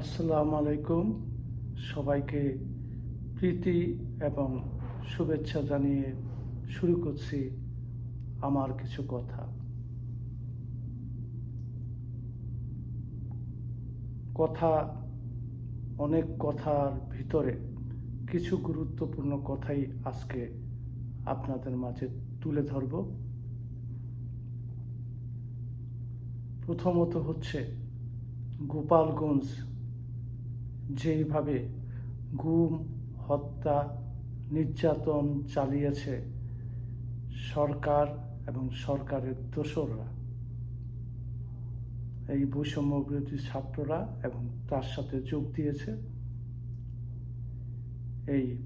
আসসালামু আলাইকুম। সবাইকে প্রীতি এবং শুভেচ্ছা জানিয়ে শুরু করছি আমার কিছু কথা। কথা, অনেক কথার ভিতরে কিছু গুরুত্বপূর্ণ কথাই আজকে আপনাদের মাঝে তুলে ধরব। প্রথমত হচ্ছে গোপালগঞ্জ যেইভাবে গুম, হত্যা, নির্যাতন চালিয়েছে সরকার এবং সরকারের দোসররা। এই বৈষম্য বিরোধী ছাত্ররা এবং তার সাথে যোগ দিয়েছে এই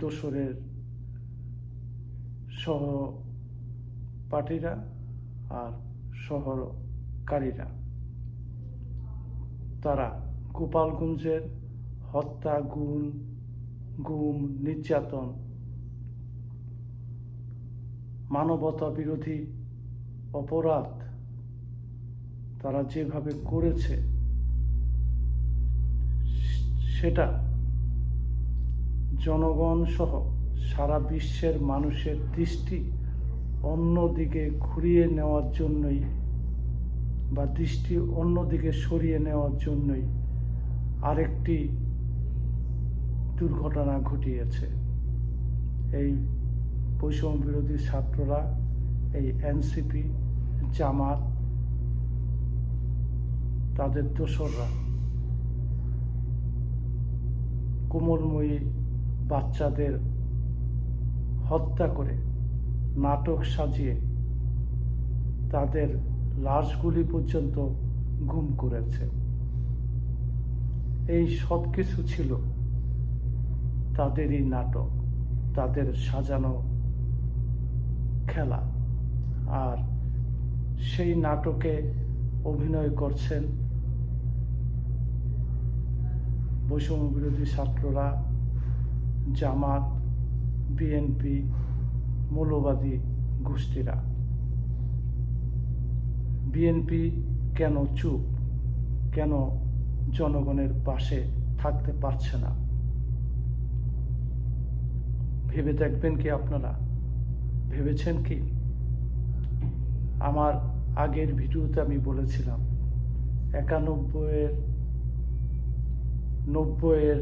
দোসরের সহপাঠীরা আর শহরকারীরা। তারা গোপালগঞ্জের হত্যা গুণ গুম, নির্যাতন, মানবতা বিরোধী অপরাধ তারা যেভাবে করেছে, সেটা জনগণ সহ সারা বিশ্বের মানুষের দৃষ্টি অন্যদিকে ঘুরিয়ে নেওয়ার জন্যই বা দৃষ্টি অন্যদিকে সরিয়ে নেওয়ার জন্যই আরেকটি দুর্ঘটনা ঘটিয়েছে। এই বৈষম্য বিরোধী ছাত্ররা, এই এনসিপি, জামাত, তাদের দোসররা কোমলময়ী বাচ্চাদের হত্যা করে নাটক সাজিয়ে তাদের লাশগুলি পর্যন্ত গুম করেছে। এই সব কিছু ছিল তাদেরই নাটক, তাদের সাজানো খেলা। আর সেই নাটকে অভিনয় করছেন বৈষম্য বিরোধী ছাত্ররা, জামাত, বিএনপি মৌলবাদী গোষ্ঠীরা। বিএনপি কেন চুপ? কেন জনগণের পাশে থাকতে পারছে না? ভেবে দেখবেন কি আপনারা? ভেবেছেন কি? আমার আগের ভিডিওতে আমি বলেছিলাম, একানব্বইয়ের, নব্বইয়ের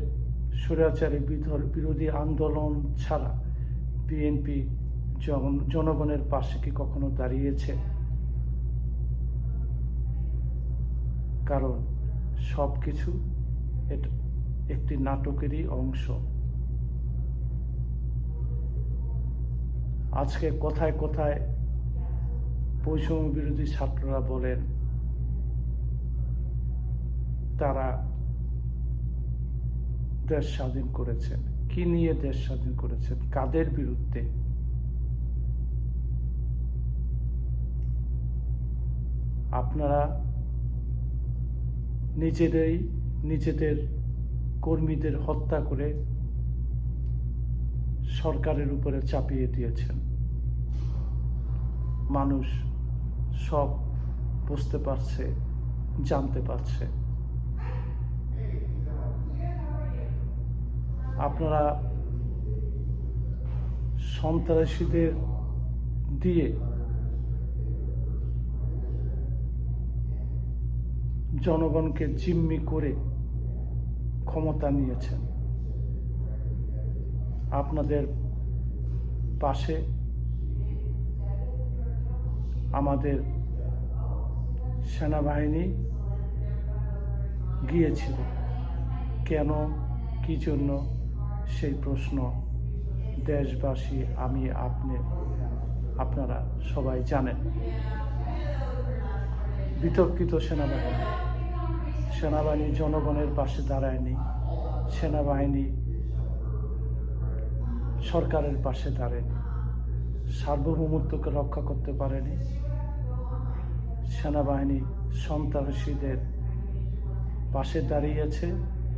স্বৈরাচারী বিরোধী আন্দোলন ছাড়া বিএনপি জনগণের পাশে কি কখনো দাঁড়িয়েছে? কারণ সব কিছু এটা একটি নাটকেরই অংশ। আজকে কোথায় কোথায় বৈষম্য বিরোধী ছাত্ররা বলেন, তারা দেশ স্বাধীন করেছেন। কি নিয়ে দেশ স্বাধীন করেছেন? কাদের বিরুদ্ধে? আপনারা নিজেরাই নিজেদের কর্মীদের হত্যা করে সরকারের উপরে চাপিয়ে দিয়েছেন। মানুষ সব বুঝতে পারছে, জানতে পারছে। আপনারা সন্ত্রাসীদের দিয়ে জনগণকে জিম্মি করে ক্ষমতা নিয়েছেন। আপনাদের পাশে আমাদের সেনাবাহিনী গিয়েছিল। কেন, কি জন্য, সেই প্রশ্ন দেশবাসী, আমি, আপনি, আপনারা সবাই জানেন। বিতর্কিত সেনাবাহিনী। সেনাবাহিনী জনগণের পাশে দাঁড়ায়নি, সেনাবাহিনী সরকারের পাশে দাঁড়ায়নি, সার্বভৌমত্বকে রক্ষা করতে পারেনি, সেনাবাহিনী সন্ত্রাসীদের পাশে দাঁড়িয়েছে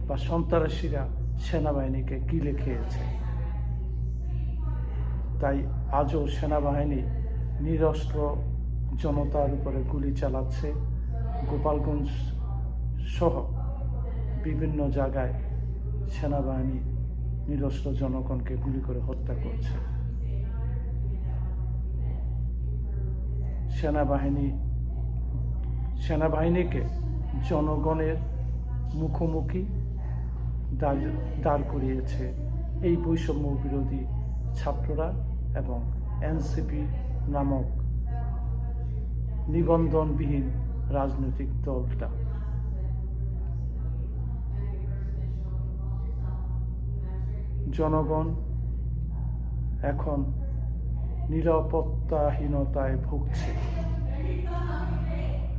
বা সন্ত্রাসীরা সেনাবাহিনীকে গিলে খেয়েছে তাই আজও সেনাবাহিনী নিরস্ত্র জনতার উপরে গুলি চালাচ্ছে। গোপালগঞ্জ সহ বিভিন্ন জায়গায় সেনাবাহিনী নিরস্ত্র জনগণকে গুলি করে হত্যা করছে। সেনাবাহিনী, সেনাবাহিনীকে জনগণের মুখোমুখি দাঁড় দাঁড় করিয়েছে এই বৈষম্য বিরোধী ছাত্ররা এবং এনসিপি নামক নিবন্ধনবিহীন রাজনৈতিক দলটা। জনগণ এখন নিরাপত্তাহীনতায় ভুগছে।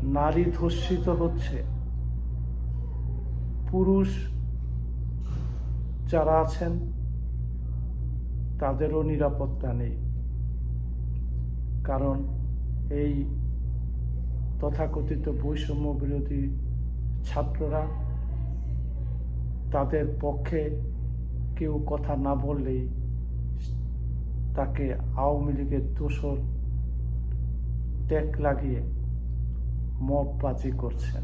নারী ধর্ষিত হচ্ছে। পুরুষ যারা আছেন, তাদেরও নিরাপত্তা নেই। কারণ এই তথাকথিত বৈষম্য বিরোধী ছাত্ররা তাদের পক্ষে কেউ কথা না বললেই তাকে আওয়ামী লীগের দোষর ট্যাগ লাগিয়ে মববাজি করছেন।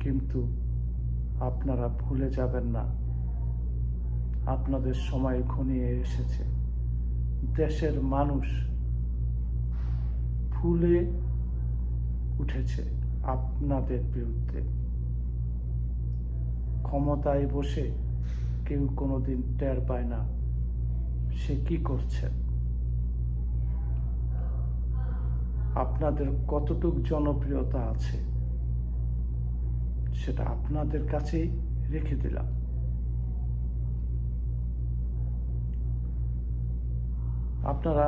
কিন্তু আপনারা ভুলে যাবেন না, আপনাদের সময় ঘনিয়ে এসেছে। দেশের মানুষ ফুলে উঠেছে আপনাদের বিরুদ্ধে। ক্ষমতায় বসে কেউ কোনোদিন টের পায় না। সে কি করছে? আপনাদের কতটুক জনপ্রিয়তা আছে, সেটা আপনাদের কাছেই রেখে দিলাম। আপনারা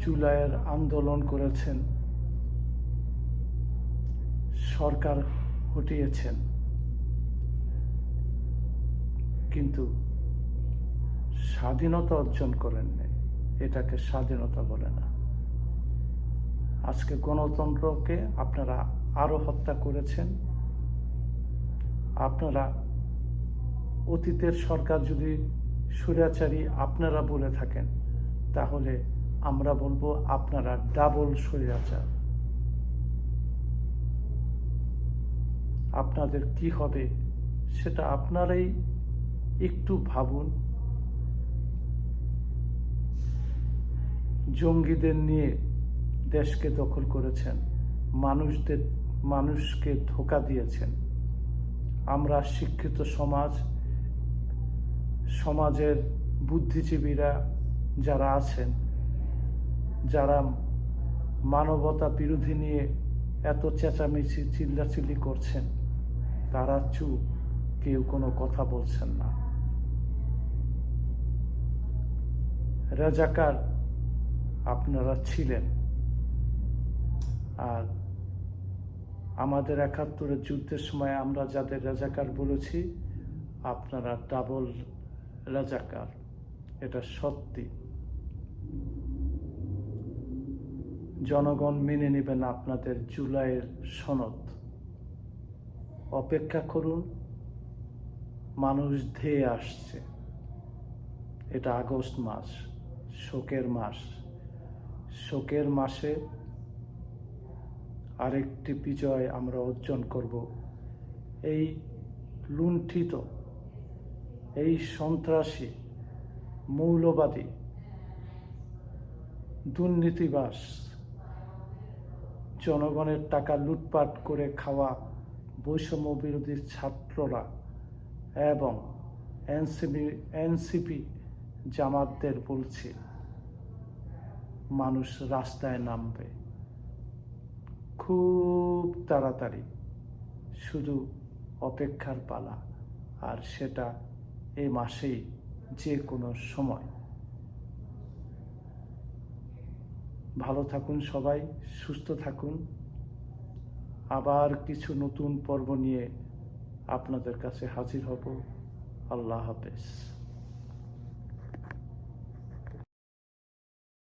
জুলাইয়ের আন্দোলন করেছেন। সরকার হটিয়েছেন কিন্তু স্বাধীনতা অর্জন করেননি, এটাকে স্বাধীনতা বলে না। আজকে গণতন্ত্রকে আপনারা আরও হত্যা করেছেন। আপনারা অতীতের সরকার যদি স্বৈরাচারী আপনারা বলে থাকেন, তাহলে আমরা বলব আপনারা ডাবল স্বৈরাচার। আপনাদের কি হবে, সেটা আপনারাই একটু ভাবুন। জঙ্গিদের নিয়ে দেশকে দখল করেছেন, মানুষদের, মানুষকে ধোকা দিয়েছেন। আমরা শিক্ষিত সমাজ, সমাজের বুদ্ধিজীবীরা যারা আছেন, যারা মানবতা বিরোধী নিয়ে এত চেঁচামেচি, চিল্লাচিল্লি করছেন তারা চুপ কেউ কোনো কথা বলছেন না। রাজাকার, আপনারা ছিলেন। আর আমাদের একাত্তরের যুদ্ধের সময় আমরা যাদের রাজাকার বলেছি, আপনারা ডাবল রাজাকার, এটা সত্যি। জনগণ মেনে নেবেন আপনাদের জুলাইয়ের সনদ। অপেক্ষা করুন, মানুষ ধেয়ে আসছে। এটা আগস্ট মাস, শোকের মাস। শোকের মাসে আরেকটি বিজয় আমরা অর্জন করব। এই লুণ্ঠিত, এই সন্ত্রাসী, মৌলবাদী, দুর্নীতিবাস, জনগণের টাকা লুটপাট করে খাওয়া বৈষম্য বিরোধী ছাত্ররা এবং এনসিপি এনসিপি জামাতদের বলছে, মানুষ রাস্তায় নামবে। খুব তাড়াতাড়ি। শুধু অপেক্ষার পালা, আর সেটা এ মাসেই যে কোনো সময়। ভালো থাকুন সবাই, সুস্থ থাকুন। আবার কিছু নতুন পর্ব নিয়ে আপনাদের কাছে হাজির হব। আল্লাহ হাফেজ।